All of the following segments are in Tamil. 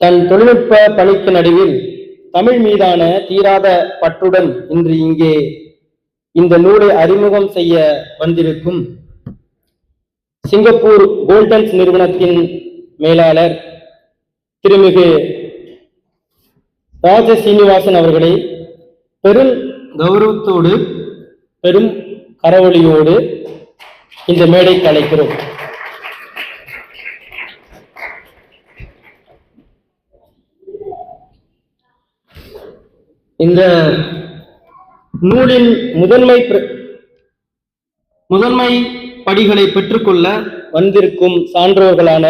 தன் தொழில்நுட்ப பணிக்கு நடுவில் தமிழ் மீதான தீராத பற்றுடன் இன்று இங்கே இந்த நூலை அறிமுகம் செய்ய வந்திருக்கும் சிங்கப்பூர் கோல்டன்ஸ் நிறுவனத்தின் மேலாளர் திருமிகு ராஜ சீனிவாசன் அவர்களை பெரும் கௌரவத்தோடு பெரும் கரவொலியோடு இந்த மேடைக்கு அழைக்கிறோம். இந்த நூலின் முதன்மை முதன்மை படிகளை பெற்றுக்கொள்ள வந்திருக்கும் சான்றோர்களான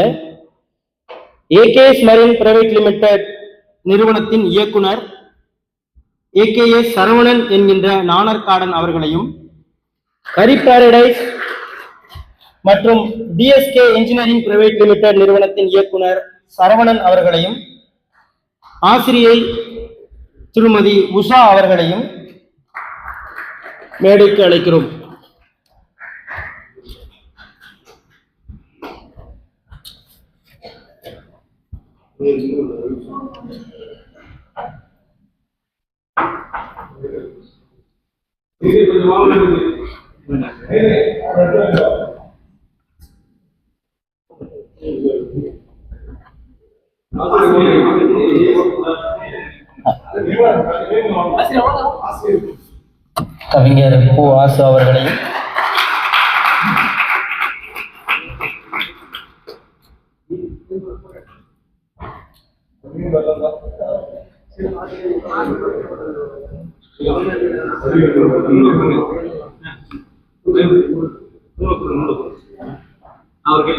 ஏகேஎஸ் மரின் பிரைவேட் லிமிடெட் நிறுவனத்தின் இயக்குனர் ஏகேஎஸ் சரவணன் என்கின்ற நாணர்காடன் அவர்களையும் ஹரி பாரடைஸ் மற்றும் டிஎஸ்கே இன்ஜினியரிங் பிரைவேட் லிமிடெட் நிறுவனத்தின் இயக்குனர் சரவணன் அவர்களையும் ஆசிரியை திருமதி உஷா அவர்களையும் மேடைக்கு அழைக்கிறோம். கவிஞர் பூ. ஆசு அவர்களையும் அவர்கள்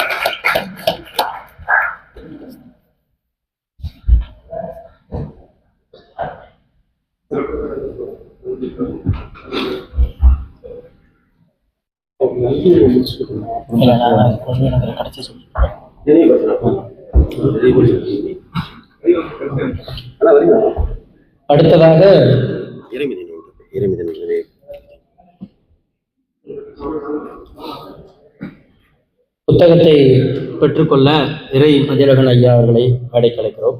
அடுத்ததாக புத்தகத்தை பெற்றுக்கொள்ள இறை மதியழகன் ஐயா அவர்களை அடைக்கலைக்கிறோம்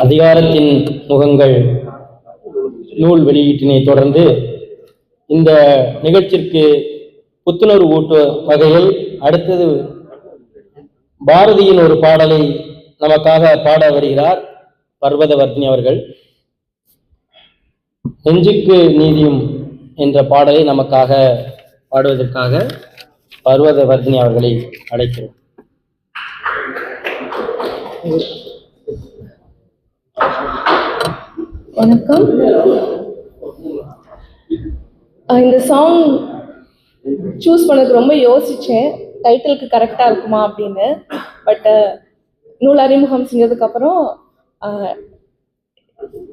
அதிகாரத்தின் முகங்கள் நூல் வெளியீட்டினை தொடர்ந்து இந்த நிகழ்ச்சிக்கு புத்துணர்வு ஊட்டும் வகையில் அடுத்தது பாரதியின் ஒரு பாடலை நமக்காக பாட வருகிறார் பர்வதவர்த்தினி அவர்கள். நெஞ்சுக்கு நீதியும் என்ற பாடலை நமக்காக பாடுவதற்காக பர்வதவர்த்தினி அவர்களை அழைக்கிறோம். வணக்கம். இந்த சாங் சூஸ் பண்ணதுக்கு ரொம்ப யோசித்தேன் டைட்டிலுக்கு கரெக்டாக இருக்குமா அப்படின்னு. பட் uh, நூல் அறிமுகம் செஞ்சதுக்கப்புறம்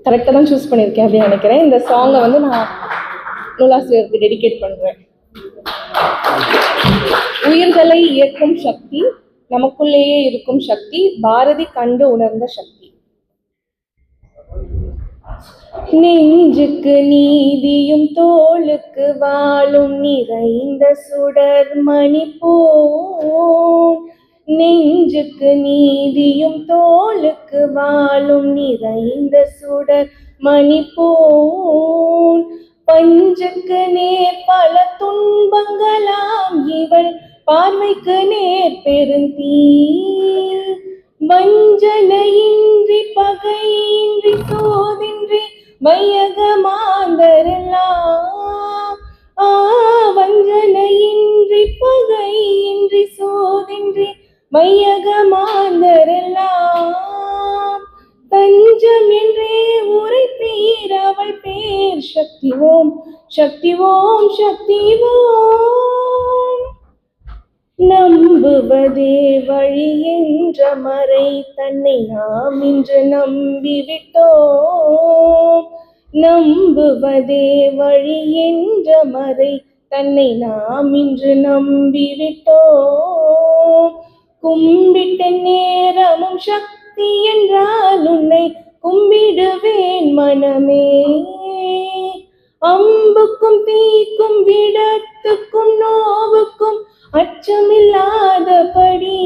கரெக்டாக uh, தான் சூஸ் பண்ணியிருக்கேன் அப்படின்னு நினைக்கிறேன். இந்த சாங்கை வந்து நான் நூலாசிரியருக்கு டெடிகேட் பண்ணுவேன் உயிர்களை இயக்கும் சக்தி நமக்குள்ளேயே இருக்கும் சக்தி பாரதி கண்டு உணர்ந்த சக்தி. நெஞ்சுக்கு நீதியும் தோளுக்கு வாழும் நிறைந்த சுடர் மணி போம் நெஞ்சுக்கு நீதியும் தோளுக்கு வாழும் நிறைந்த சுடர் மணி போன் பஞ்சுக்கு நேர் பல துன்பங்களாம் இவள் பார்வைக்கு நேர் பெருந்தீ வஞ்சனையின்றி பகையின்றி சோதின்றி வையகமாந்தரெல்லாம். ஆ வஞ்சனையின்றி பகையின்றி சோதின்றி வையகமாந்தரெல்லாம். தஞ்சம் என்றே உரைப்பீர் அவள் பேர் சக்தி ஓம் சக்தி ஓம் சக்தி ஓம் நம்புவதே வழி என்ற மறை தன்னை நாம் இன்று நம்பிவிட்டோம். நம்புவதே வழி என்ற மறை தன்னை நாம் இன்று நம்பிவிட்டோம். கும்பிட்ட நேரமும் சக்தி என்றால் உன்னை கும்பிடுவேன் மனமே. அம்புக்கும் தீக்கும் விடத்துக்கும் நோவுக்கும் அச்சமில்லாதபடி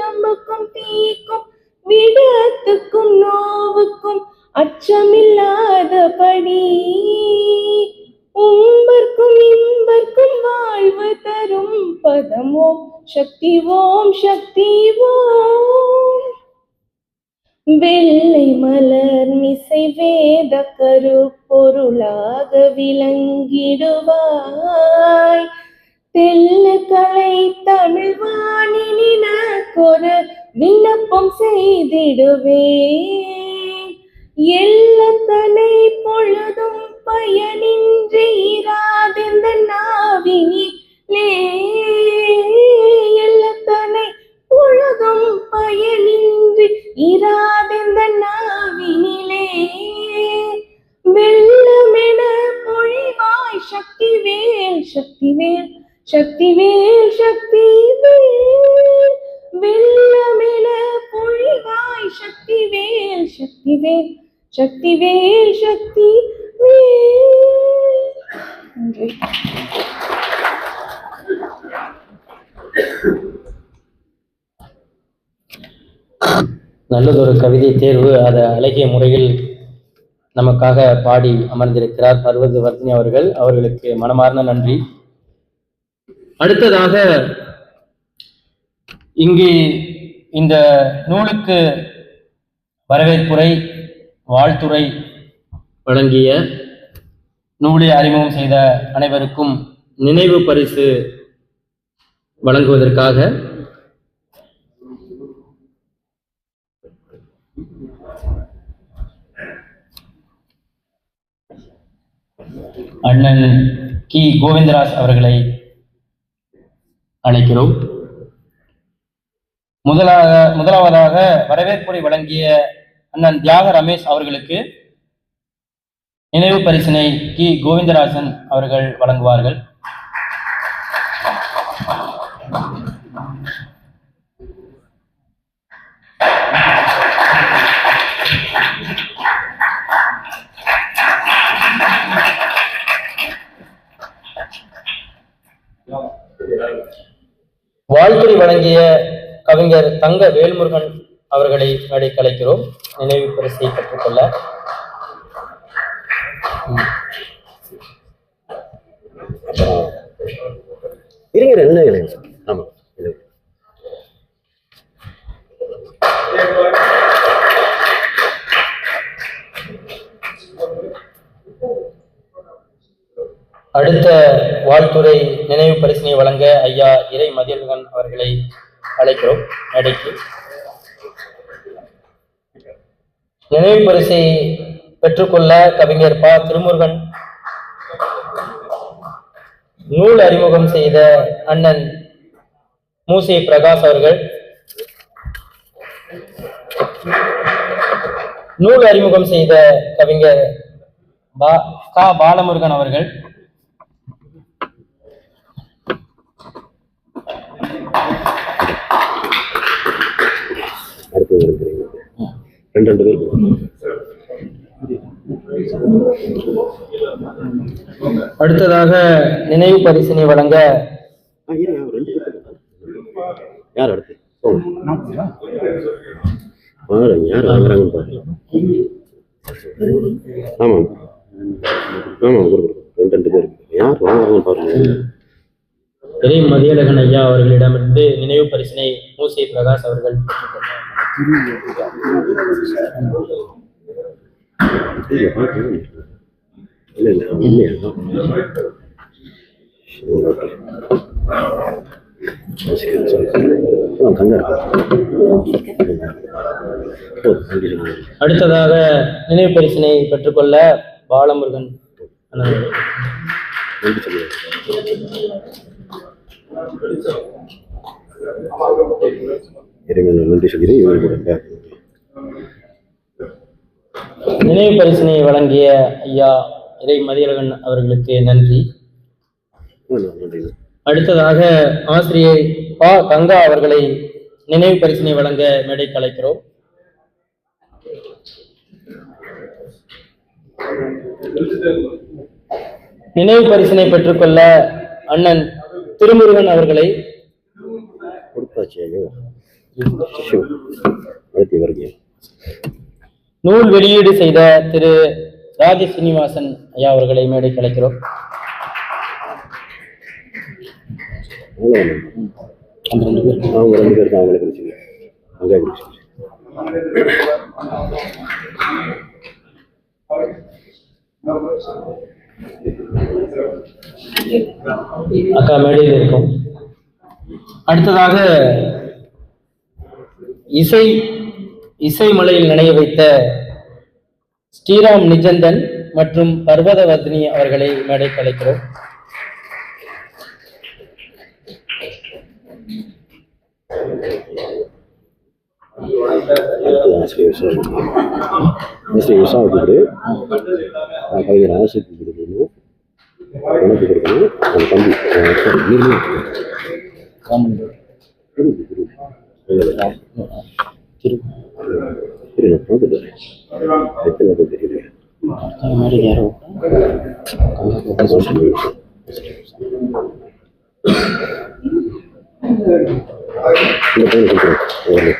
அம்புக்கும் தீக்கும் விடத்துக்கும் நோவுக்கும் அச்சமில்லாதபடி உம்பர்க்கும் இம்பர்க்கும் வாழ்வு தரும் பதம் ஓம் சக்தி ஓம் சக்தி ஓம். வெள்ளை மலர் மிசை வேத கரு பொருளாக விளங்கிடுவாய். தெல்ல கலை தமிழ் வாணினொரு விண்ணப்பம் செய்திடுவே எல்லத்தனை பொழுதும் பயனின்றி இராதிருந்த நாவினிலே எல்லத்தனை பொழுதும் பயனின்றி இராதிருந்த நாவினிலே வெள்ளமென பொழிவாய் சக்தி வேல் சக்தி வேல் சக்தி வேல் சக்தி வேல் பொழிவாய் சக்தி வேல் சக்தி வேல் சக்தி வேல் சக்தி வேல் நன்றி. நல்லதொரு கவிதை தேர்வு அதை அழகிய முறையில் நமக்காக பாடி அமர்ந்திருக்கிறார் பர்வத வர்த்தினி அவர்கள். அவர்களுக்கு மனமார்ந்த நன்றி. அடுத்ததாக இங்கே இந்த நூலுக்கு வரவேற்புரை வாழ்த்துரை வழங்கிய நூலை அறிமுகம் செய்த அனைவருக்கும் நினைவு பரிசு வழங்குவதற்காக அண்ணன் கி. கோவிந்தராஜ் அவர்களை அழைக்கிறோம். முதலாக முதலாவதாக வரவேற்புரை வழங்கிய அண்ணன் தியாக ரமேஷ் அவர்களுக்கு நினைவு பரிசினை கி. கோவிந்தராஜன் அவர்கள் வழங்குவார்கள். வாழ்த்துறை வழங்கிய கவிஞர் தங்க வேல்முருகன் அவர்களை மேடை கலைக்கிறோம் நினைவு பரிசை கற்றுக்கொள்ள இருங்க என்ன இல்லைங்க அடுத்த வாழ்த்துறை நினைவு பரிசினை வழங்க ஐயா இறை மதியழகன் அவர்களை அழைக்கிறோம். மேடைக்கு நினைவு பரிசை பெற்றுக்கொள்ள கவிஞர் ப. திருமுருகன் நூல் அறிமுகம் செய்த அண்ணன் மூசி பிரகாஷ் அவர்கள் நூல் அறிமுகம் செய்த கவிஞர் பா. கா. பாலமுருகன் அவர்கள் அடுத்து இருக்கிறீங்க ரெண்டு ரெண்டு பேர். அடுத்ததாக நினைவு பரிசினை வழங்க. யார் அடுத்து? போங்க. பாருங்க யார் வாங்குறாங்கன்னு பாருங்க. ஆமாம். ஆமாம் கொடுக்குறோம் ரெண்டு ரெண்டு பேர். யார் வாங்குறாங்கன்னு பாருங்க. இறை மதியழகன் ஐயா அவர்களிடமிருந்து நினைவு பரிசினை மூசை பிரகாஷ் அவர்கள் அடுத்ததாக நினைவு பரிசினை பெற்றுக்கொள்ள பாலமுருகன் நன்றி நன்றி சொல்கிறேன். இவர் கூட நினைவு பரிசனை வழங்கிய ஐயா இறை மதியழகன் அவர்களுக்கு நன்றி. அடுத்ததாக ஆசிரியை பா கங்கா அவர்களை நினைவு பரிசனை வழங்க மேடை கலைக்கிறோம் நினைவு பரிசனை பெற்றுக்கொள்ள அண்ணன் திருமுருகன் அவர்களை நூல் வெளியீடு செய்த திரு ராஜ சீனிவாசன் ஐயா அவர்களை ரெண்டு பேர் அவங்க அக்கா மேடையில் இருக்கும். அடுத்ததாக இசை இசை மலையில் நினைய வைத்த ஸ்ரீராம் நிஜந்தன் மற்றும் பர்வதவர்தினி அவர்களை மேடைக்கு அழைக்கிறோம். அடுத்து கூப்பிடு நான் கவிஞர் ஆசிரியர் கொடுக்கணும். எனக்கு கொடுக்கணும். அந்த தம்பி யாரோ இந்த பையனை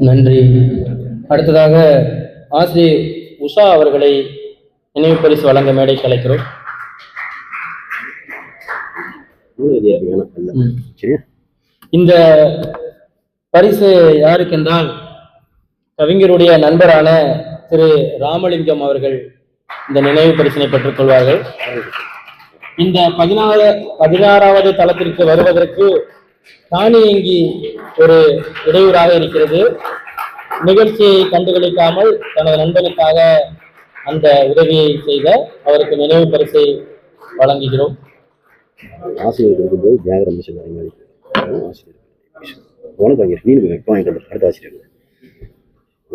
நன்றி. அடுத்ததாக ஆசிரியர் உஷா அவர்களை நினைவு பரிசு வழங்க மேடை கலைக்கிறோம் இந்த பரிசு யாருக்கு என்றால் கவிஞருடைய நண்பரான திரு ராமலிங்கம் அவர்கள் இந்த நினைவு பரிசினை பெற்றுக்கொள்வார்கள். இந்த பதினாறு பதினாறாவது தளத்திற்கு வருவதற்கு தானியங்கி ஒரு இடையூறாக இருக்கிறது. நிகழ்ச்சியை கண்டுகளிக்காமல் தனது நண்பனுக்காக அந்த உதவியை செய்த அவருக்கு நினைவு பரிசை வழங்குகிறோம். ஆசிரியர் இருக்கும்போது தியாகர ஆசிரியர் உனக்கு நீ அடுத்த ஆசிரியர்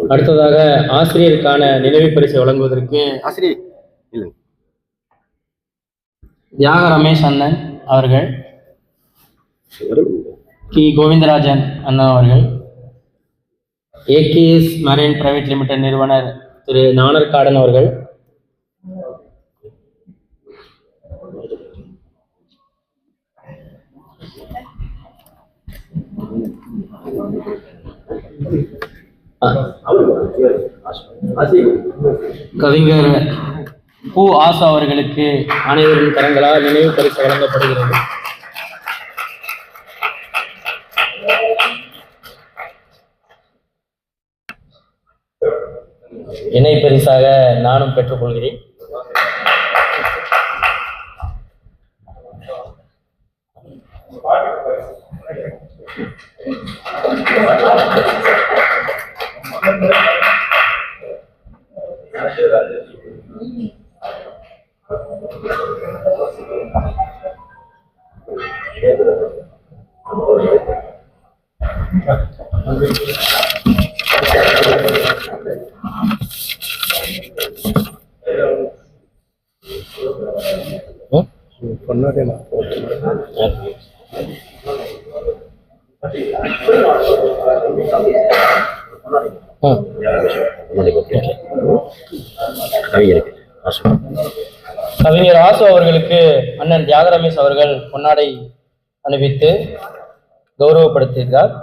அடுத்ததாக ஆசிரியருக்கான நினைவு பரிசை வழங்குவதற்கு ஆசிரியர். இல்லை தியாக ரமேஷ் அண்ணன் அவர்கள் கி. கோவிந்தராஜன் அண்ணா அவர்கள் ஏகேஎஸ் மரைன் பிரைவேட் லிமிடெட் நிறுவனர் திரு. நாணர்காடன் அவர்கள் கவிஞர் பூ ஆசா அவர்களுக்கு அனைவரின் கரங்களால் நினைவு பரிசு வழங்கப்படுகிறது இணை பரிசாக நானும் பெற்றுக்கொள்கிறேன் ம்? கவிஞருக்கு கவிஞர் ஆசு அவர்களுக்கு அண்ணன் தியாக ரமேஷ் அவர்கள் பொன்னாடை அனுப்பித்து கௌரவப்படுத்தியிருந்தார்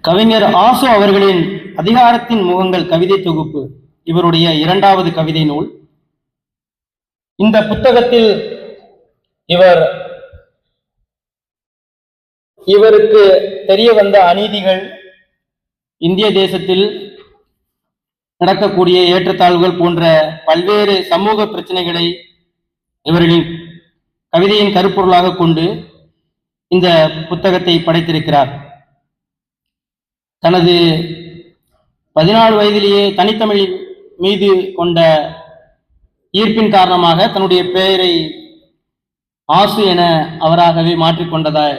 கவிஞர் ஆசு அவர்களின் அதிகாரத்தின் முகங்கள் கவிதை தொகுப்பு. இவருடைய இரண்டாவது கவிதை நூல். இந்த புத்தகத்தில் இவர் இவருக்கு தெரிய வந்த அநீதிகள் இந்திய தேசத்தில் நடக்கக்கூடிய ஏற்றத்தாழ்வுகள் போன்ற பல்வேறு சமூக பிரச்சனைகளை இவர்களின் கவிதையின் கருப்பொருளாக கொண்டு இந்த புத்தகத்தை படைத்திருக்கிறார். தனது பதினாலு வயதிலேயே தனித்தமிழ் மீது கொண்ட ஈர்ப்பின் காரணமாக தன்னுடைய பெயரை ஆசு என அவராகவே மாற்றிக்கொண்டதாய்